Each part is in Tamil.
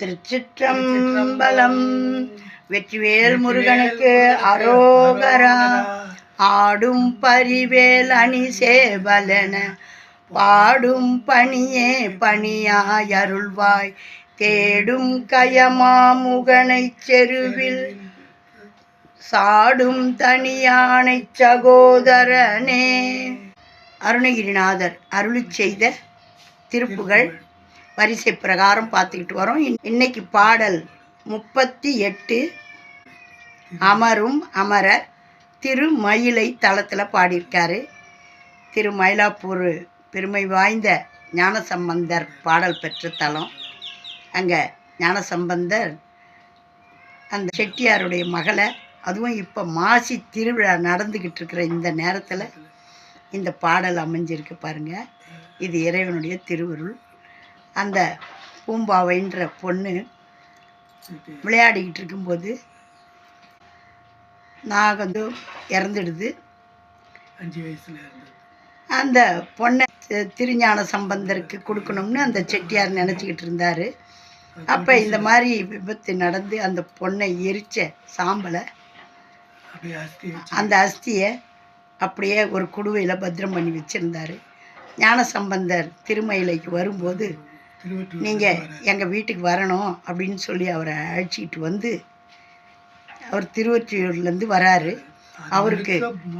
திருச்சிற்றம்பலம். வெற்றிவேல் முருகனுக்கு அரோகரா. ஆடும் பரிவேல் அணி சேவலன பாடும் பணியே பணியாய் அருள்வாய் தேடும் கயமாமுகனைச் செருவில். சாடும் தனியானை சகோதரனே. அருணகிரிநாதர் அருளிச் செய்த திருப்புகள். வரிசை பிரகாரம் பார்த்துக்கிட்டு வரோம். இன்- இன்னைக்கு பாடல் முப்பத்தி எட்டு அமரும் அமரர் திருமயிலை தளத்தில் பாடியிருக்காரு. திரு மயிலாப்பூர் பெருமை வாய்ந்த ஞானசம்பந்தர் பாடல் பெற்ற தலம். அங்கே ஞானசம்பந்தர் அந்த செட்டியாருடைய மகளை அதுவும் இப்போ மாசி திருவிழா நடந்துக்கிட்டு இருக்கிற இந்த நேரத்தில் இந்த பாடல் அமைஞ்சிருக்கு பாருங்கள் இது இறைவனுடைய திருவருள். அந்த பூம்பாவைன்ற பொண்ணு விளையாடிக்கிட்டு இருக்கும்போது நாகம் இறந்துடுது. அஞ்சு வயசுல அந்த பொண்ணை திருஞான சம்பந்தருக்கு கொடுக்கணும்னு அந்த செட்டியார் நினச்சிக்கிட்டு இருந்தார். அப்போ இந்த மாதிரி விபத்து நடந்து அந்த பொண்ணை எரிச்ச சாம்பலை அந்த அஸ்தியை அப்படியே ஒரு குடுவையில் பத்திரம் பண்ணி வச்சுருந்தாரு. ஞானசம்பந்தர் திருமயிலைக்கு வரும்போது நீங்கள் எங்கள் வீட்டுக்கு வரணும் அப்படின்னு சொல்லி அவரை அழைச்சிக்கிட்டு வந்து அவர் திருவொற்றியூர்லேருந்து வராரு. அவருக்கு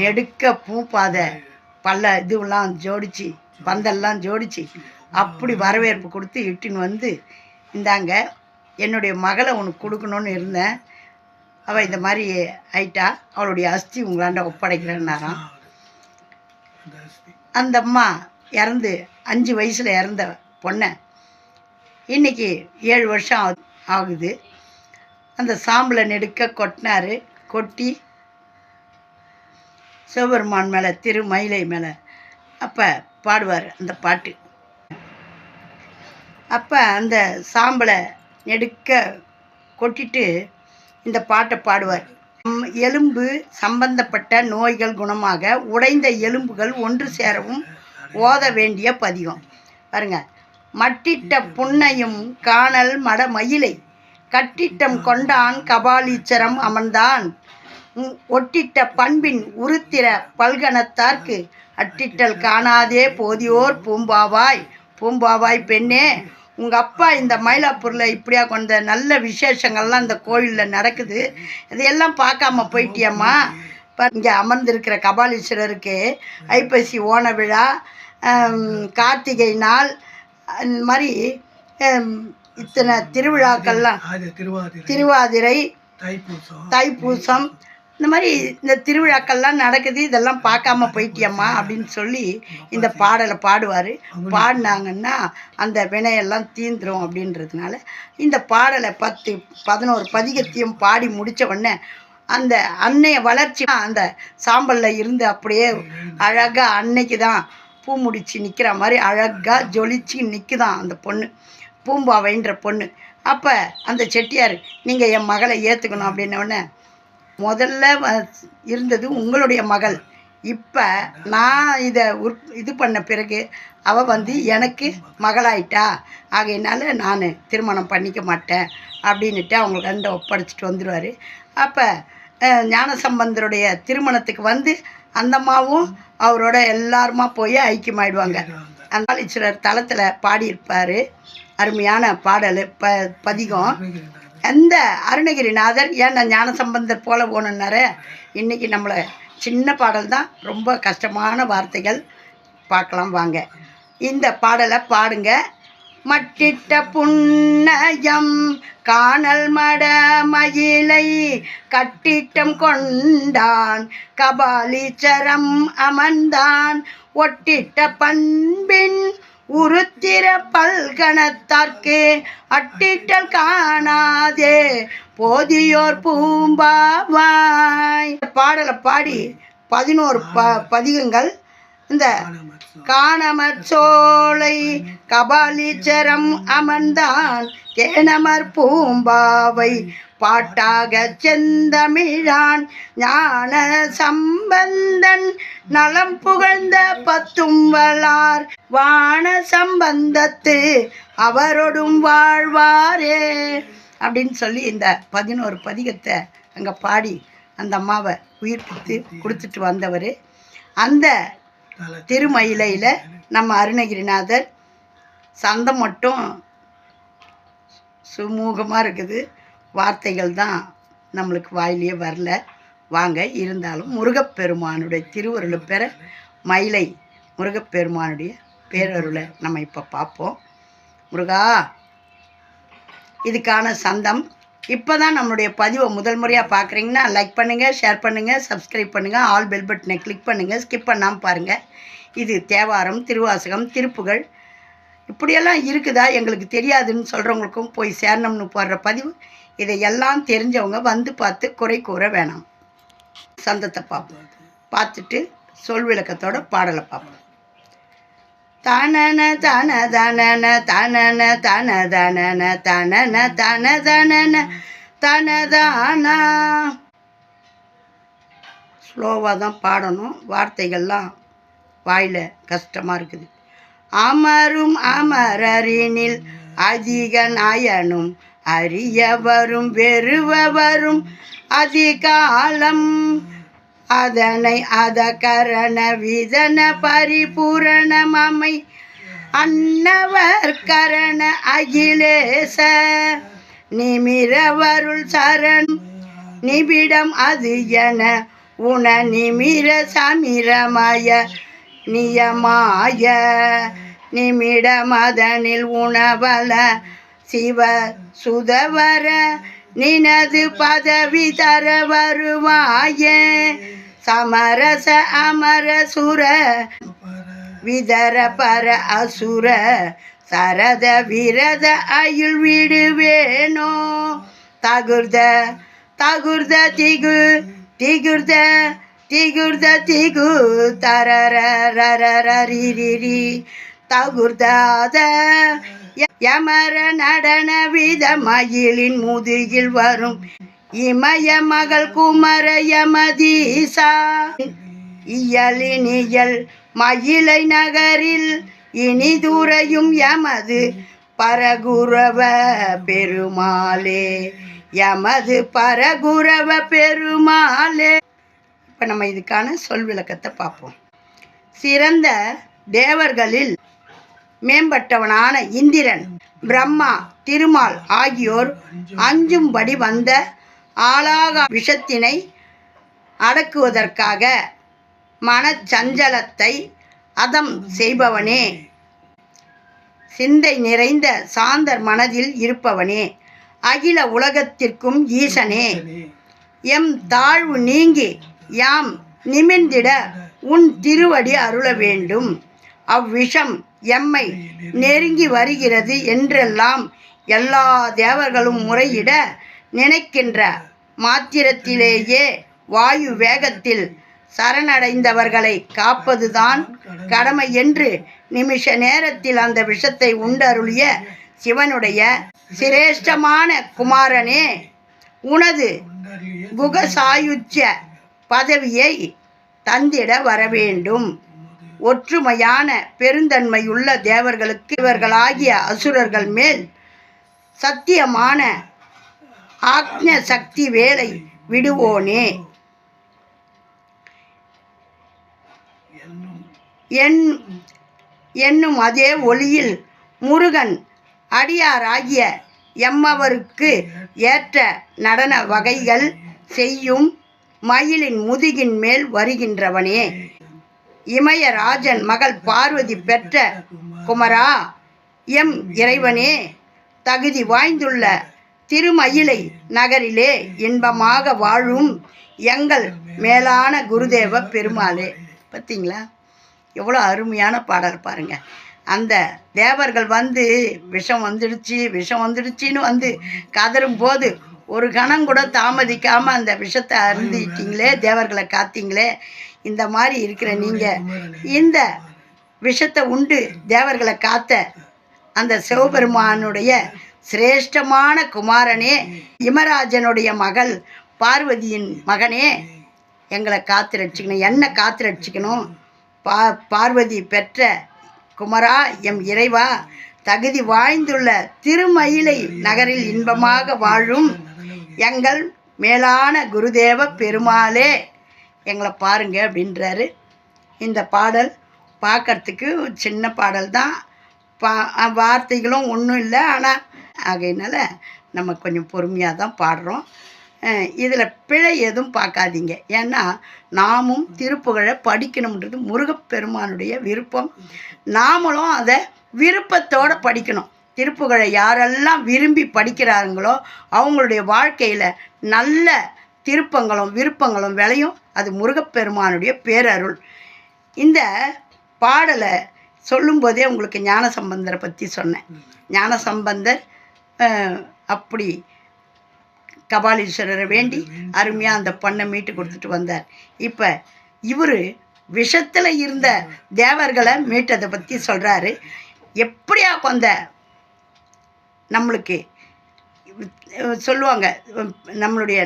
நெடுக்க பூப்பாதை பல்ல இதுவெல்லாம் ஜோடிச்சு பந்தல்லாம் ஜோடிச்சு அப்படி வரவேற்பு கொடுத்து இட்டுன்னு வந்து இந்தாங்க என்னுடைய மகளை உனக்கு கொடுக்கணும்னு இருந்தேன். அவள் இந்த மாதிரி ஆயிட்டா அவளுடைய அஸ்தி உங்களாண்ட ஒப்படைக்கிறேன்னாராம் அந்த அம்மா இறந்து அஞ்சு வயசில் இறந்த பொண்ணை இன்னைக்கு ஏழு வருஷம் ஆகுது. அந்த சாம்பலை நெடுக்க கொட்டினாரு கொட்டி சிவபெருமான் மேலே திருமயிலை மேலே. அப்போ பாடுவார் அந்த பாட்டு. அப்போ அந்த சாம்பலை நெடுக்க கொட்டிட்டு இந்த பாட்டை பாடுவார். எலும்பு சம்பந்தப்பட்ட நோய்கள் குணமாக உடைந்த எலும்புகள் ஒன்று சேரவும் ஓத வேண்டிய பதிகம். பாருங்கள் மட்டிட்ட புன்னையும் காணல் மட மயிலை கட்டிட்டம் கொண்டான் கபாலீச்சரம் அமர்ந்தான். ஒட்டிட்ட பண்பின் உருத்திர பல்கணத்தார்க்கு அட்டிட்டல் காணாதே போதியோர் பூம்பாவாய். பூம்பாவாய் பெண்ணே உங்கள் அப்பா இந்த மயிலாப்பூரில் இப்படியா கொண்ட நல்ல விசேஷங்கள்லாம் இந்த கோயிலில் நடக்குது. இதையெல்லாம் பார்க்காம போயிட்டியம்மா? இப்போ இங்கே அமர்ந்திருக்கிற கபாலீஸ்வரருக்கு ஐப்பசி ஓண விழா கார்த்திகை நாள் அந்த மாதிரி இத்தனை திருவிழாக்கள்லாம். திருவாதிரை. தைப்பூசம். இந்த மாதிரி இந்த திருவிழாக்கள்லாம் நடக்குது இதெல்லாம் பார்க்காம போயிட்டியம்மா அப்படின்னு சொல்லி இந்த பாடலை பாடுவார். பாடினாங்கன்னா அந்த வினையெல்லாம் தீந்துரும் அப்படின்றதுனால இந்த பாடலை பத்து பதினோரு பதிகத்தையும் பாடி முடித்த உடனே அந்த அன்னைய வளர்ச்சி அந்த சாம்பலில் இருந்து அப்படியே அழகாக அன்னைக்கு தான் பூ முடிச்சு நிற்கிற மாதிரி அழகாக ஜொலிச்சு நிற்குதான் அந்த பொண்ணு. பூம்பாவைன்ற பொண்ணு. அப்போ அந்த செட்டியார் நீங்கள் என் மகளை ஏற்றுக்கணும் அப்படின்னோடனே முதல்ல வ- இருந்தது உங்களுடைய மகள். இப்போ நான் இதை உற் இது பண்ண பிறகு அவள் வந்து எனக்கு மகளாயிட்டா. ஆகையினால நான் திருமணம் பண்ணிக்க மாட்டேன் அப்படின்னுட்டு அவங்க கண்ட ஒப்படைச்சிட்டு வந்துடுவார் அப்போ ஞானசம்பந்தருடைய திருமணத்துக்கு வந்து அந்தம்மாவும் அவரோட எல்லாருமா போய் ஐக்கியமாயிடுவாங்க. அந்த காளீஸ்வரர் தளத்தில் பாடியிருப்பார். அருமையான பாடல் ப பதிகம். அந்த அருணகிரிநாதர்? ஏன் நான் ஞானசம்பந்தர் போல போகணுன்னாரு இன்னைக்கு நம்மளை சின்ன பாடல் தான். ரொம்ப கஷ்டமான வார்த்தைகள். பார்க்கலாம் வாங்க. இந்த பாடலை பாடுங்க. மட்டிட்ட புன்னயம் காணல் மட மயிலை கட்டிட்டம் கொண்டான். கபாலீச்சரம் அமர்ந்தான். ஒட்டிட்ட பண்பின் உருத்திர பல்கணத்தார்க்கு அட்டிட்டல் காணாதே. போதியோர் பூம்பாவாய். பாடலை பாடி பதினோரு ப பதிகங்கள். இந்த காணமற் சோலை கபாலீச்சரம் அமர்ந்தான் தேனமர் பூம்பாவை பாட்டாக செந்தமிழான் ஞான சம்பந்தன் நலம் புகழ்ந்த பத்தும் வளார் வான சம்பந்தத்து அவரோடும் வாழ்வாரே அப்படின்னு சொல்லி இந்த பதினோரு பதிகத்தை அங்கே பாடி அந்த அம்மாவை உயிர்ப்பித்து கொடுத்துட்டு வந்தவர். அந்த திருமயிலையில் நம்ம அருணகிரிநாதர் சந்தம் மட்டும் சுமூகமாக இருக்குது. வார்த்தைகள் தான் நம்மளுக்கு வாயிலேயே வரல. வாங்க இருந்தாலும் முருகப்பெருமானுடைய திருவருளை பெற மயிலை முருகப்பெருமானுடைய பேரருளை நம்ம இப்போ பார்ப்போம். முருகா இதுக்கான சந்தம் இப்போ தான் நம்மளுடைய பதிவை முதல் முறையாக பார்க்குறீங்கன்னா லைக் பண்ணுங்கள் ஷேர் பண்ணுங்கள் சப்ஸ்கிரைப் பண்ணுங்கள் ஆல் பெல் பட்டனை கிளிக் பண்ணுங்கள் ஸ்கிப் பண்ணாமல் பாருங்கள் இது தேவாரம் திருவாசகம் திருப்புகழ் இப்படியெல்லாம் இருக்குதா? எங்களுக்கு தெரியாதுன்னு சொல்கிறவங்களுக்கும் போய் சேரணும்னு போடுற பதிவு. இதையெல்லாம் தெரிஞ்சவங்க வந்து பார்த்து குறை கூற வேணாம். சந்தத்தை பார்ப்போம். பார்த்துட்டு சொல் விளக்கத்தோட பாடலை பார்ப்போம். தனன தன தனன தனன தன தனன தனன தன தனன தனதானா? ஸ்லோவாக தான் பாடணும். வார்த்தைகள்லாம் வாயில் கஷ்டமாக இருக்குது. அமரும் அமரரினில் அதிக நயனும் அறியவரும் வெறுவவரும் அதிகாலம் அதனை அத கரண விதன பரிபூரணமமை அன்னவர் கரண அகிலேச. நிமிரவருள் சரண் நிபிடம் அது என உண நிமிர சமிரமய நியமாய. நிமிடமதனில் உணவல சிவ சுதவர நினது பதவி தர வருவாயே. சமரச அமர சுர விதர பர அசுர சரத விரத அயுள் விடுவேனோ? தகுர்த தகுர்த திகு திகுர்த திகுர்த திகு தரரரரிரி தகுர்தாத யமர நடன வித மயிலின் முதுகில் வரும் இமய மகள் குமர யமதீசா இயலினியல் மயிலை நகரில் இனிதுரையும் எமது பரகுரவ பெருமாளே. எமது பரகுரவ பெருமாளே. இப்போ நம்ம இதுக்கான சொல் விளக்கத்தை பார்ப்போம். சிறந்த தேவர்களில் மேம்பட்டவனான இந்திரன் பிரம்மா திருமால் ஆகியோர் அஞ்சும்படி வந்த ஆளாக விஷத்தினை அடக்குவதற்காக மனச்சஞ்சலத்தை அதம் செய்பவனே. சிந்தை நிறைந்த சாந்தர் மனதில் இருப்பவனே. அகில உலகத்திற்கும் ஈசனே. எம் தாழ்வு நீங்கி யாம் நிமிர்ந்திட உன் திருவடி அருள வேண்டும். அவ்விஷம் எம்மை நெருங்கி வருகிறது என்றெல்லாம் எல்லா தேவர்களும் முறையிட நினைக்கின்ற மாத்திரத்திலேயே வாயு வேகத்தில் சரணடைந்தவர்களை காப்பதுதான் கடமை என்று நிமிஷ நேரத்தில் அந்த விஷத்தை உண்டருளிய சிவனுடைய சிரேஷ்டமான குமாரனே உனது குகசாயுச்ச பதவியை தந்திட வரவேண்டும். ஒற்றுமையான பெருந்தன்மையுள்ள தேவர்களுக்கு இவர்களாகிய அசுரர்கள் மேல் சத்தியமான ஆக்ஞ சக்தி வேலை விடுவோனே. என் என்னும் அதே ஒளியில் முருகன் அடியாராகிய எம்மவருக்கு ஏற்ற நடன வகைகள் செய்யும் மயிலின் முதுகின் மேல் வருகின்றவனே. இமயராஜன் மகள் பார்வதி பெற்ற குமரா எம் இறைவனே தகுதி வாய்ந்துள்ள திருமயிலை நகரிலே இன்பமாக வாழும் எங்கள் மேலான குருதேவ பெருமாளே. பார்த்தீங்களா எவ்வளோ அருமையான பாடல் பாருங்க. அந்த தேவர்கள் வந்து விஷம் வந்துடுச்சு விஷம் வந்துடுச்சின்னு வந்து கதறும் போது ஒரு கணம் கூட தாமதிக்காமல் அந்த விஷத்தை அருந்திட்டீங்களே தேவர்களை காத்தீங்களே இந்த மாதிரி இருக்கிற நீங்கள் இந்த விஷத்தை உண்டு தேவர்களை காத்த அந்த சிவபெருமானுடைய சிரேஷ்டமான குமாரனே இமராஜனுடைய மகள் பார்வதியின் மகனே எங்களை காத்து ரட்சிக்கணும் என்ன காத்து ரட்சிக்கணும் பா பார்வதி பெற்ற குமரா எம் இறைவா தகுதி வாய்ந்துள்ள திருமயிலை நகரில் இன்பமாக வாழும் எங்கள் மேலான குருதேவ பெருமாளே எங்களை பாருங்க அப்படின்றாரு. இந்த பாடல் பார்க்கறதுக்கு சின்ன பாடல் தான் பா வார்த்தைகளும் ஒன்றும் இல்லை ஆனால் ஆகையினால நம்ம கொஞ்சம் பொறுமையாக தான் பாடுறோம். இதில் பிழை எதுவும் பார்க்காதீங்க. ஏன்னா நாமும் திருப்புகழை படிக்கணுன்றது முருகப்பெருமானுடைய விருப்பம். நாமளும் அதை விருப்பத்தோடு படிக்கணும். திருப்புகழை யாரெல்லாம் விரும்பி படிக்கிறாங்களோ அவங்களுடைய வாழ்க்கையில் நல்ல திருப்பங்களும் விருப்பங்களும் விளையும். அது முருகப்பெருமானுடைய பேரருள். இந்த பாடலை சொல்லும்போதே உங்களுக்கு ஞானசம்பந்தரை பற்றி சொன்னேன். ஞானசம்பந்தர் சம்பந்தர் அப்படி கபாலீஸ்வரரை வேண்டி அருமையாக அந்த பண்ணை மீட்டு கொடுத்துட்டு வந்தார். இப்போ இவர் விஷத்தில் இருந்த தேவர்களை மீட்டதை பற்றி சொல்கிறாரு எப்படியா கொந்த நம்மளுக்கு சொல்லுவாங்க நம்மளுடைய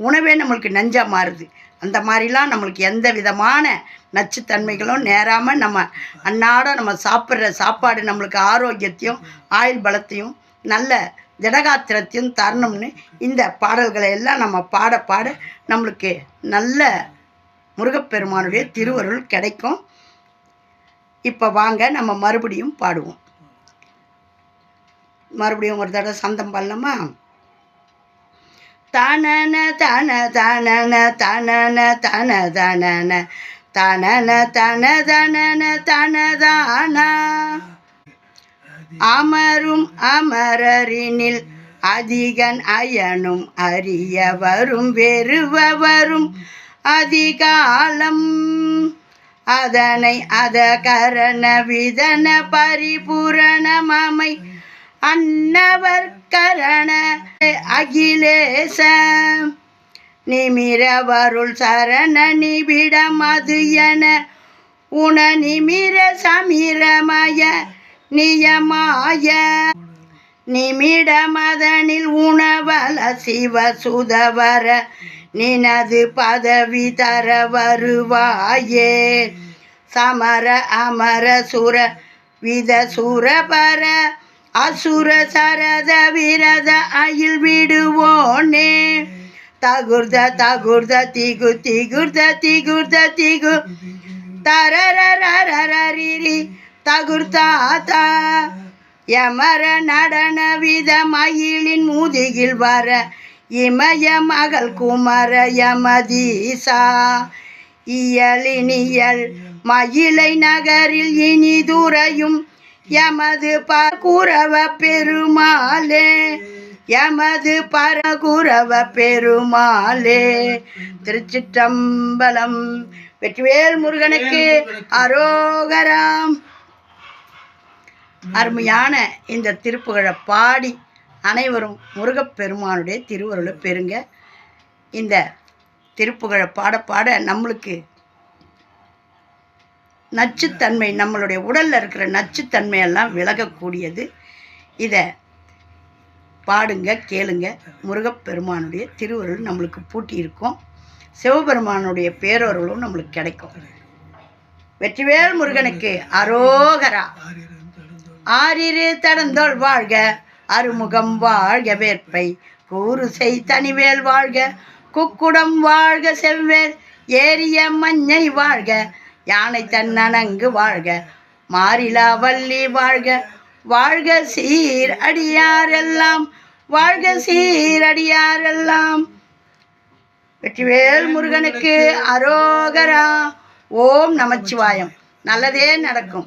உணவே நம்மளுக்கு நஞ்சாக மாறுது. அந்த மாதிரிலாம் நம்மளுக்கு எந்த விதமான நச்சுத்தன்மைகளும் நேராமல் நம்ம அன்னாடம் நம்ம சாப்பிட்ற சாப்பாடு நம்மளுக்கு ஆரோக்கியத்தையும் ஆயுள் பலத்தையும் நல்ல ஜடகாத்திரத்தையும் தரணும்னு இந்த பாடல்களை எல்லாம் நம்ம பாட பாட நம்மளுக்கு நல்ல முருகப்பெருமானுடைய திருவருள் கிடைக்கும். இப்போ வாங்க நம்ம மறுபடியும் பாடுவோம். மறுபடியும் ஒரு தடவை சந்தம் பண்ணலாமா தனன தன தனன தனன தன தனன தனன தன தனன தனதானா அமரும் அமரரினில் அதிகன் அயனும் அறியவரும் வெறுவவரும் அதிகாலம். அதனை அத கரண விதன பரிபூரணமமை அன்னவர் கரண அகிலேச. நிமிரவருள் சரண நிபிடம் அது என உண நிமிர சமிரமய நியமாய. நிமிடமதனில் உணவல சிவசுதவர நினது பதவி தர வருவாயே. சமர அமர சுர வித சுரபர அசுர சரத விரத அயில் விடுவோனே. தகுர்த தகுர்த திகு திகுர்த திகுர்த திகு. தரரி தகுர்தாத்தா யமர நடன வித மயிலின் முதுகில் வர இமய மகள் குமர யமதீசா. இயலினியல் மயிலை நகரில் இனிதுரையும் எமது பரகுரவ பெருமாளே எமது பரகுரவ பெருமாளே. திருச்சிற்றம்பலம் வெற்றிவேல் முருகனுக்கு அரோகராம். அருமையான இந்த திருப்புகழை பாடி அனைவரும் முருகப்பெருமானுடைய திருவருளை பெறுங்க. இந்த திருப்புகழை பாட பாட நம்மளுக்கு நச்சுத்தன்மை நம்மளுடைய உடலில் இருக்கிற நச்சுத்தன்மையெல்லாம் விலகக்கூடியது. இதை பாடுங்க கேளுங்க. முருகப்பெருமானுடைய திருவருள் நம்மளுக்கு பூட்டி இருக்கும் சிவபெருமானுடைய பேரருளும் நம்மளுக்கு கிடைக்கும். வெற்றிவேல் முருகனுக்கு அரோகரா. ஆறிரு தடந்தோள் வாழ்க அருமுகம் வாழ்க வேற்பை. கூறுசை தனிவேல் வாழ்க குக்குடம் வாழ்க செவ்வேல். ஏரிய மஞ்சை வாழ்க யானை தன்னணங்கு வாழ்க. மாறிலா வள்ளி வாழ்க வாழ்க சீர் அடியாரெல்லாம். வாழ்க சீர் அடியாரெல்லாம். வெற்றிவேல் முருகனுக்கு அரோகரா. ஓம் நமச்சிவாயம். நல்லதே நடக்கும்.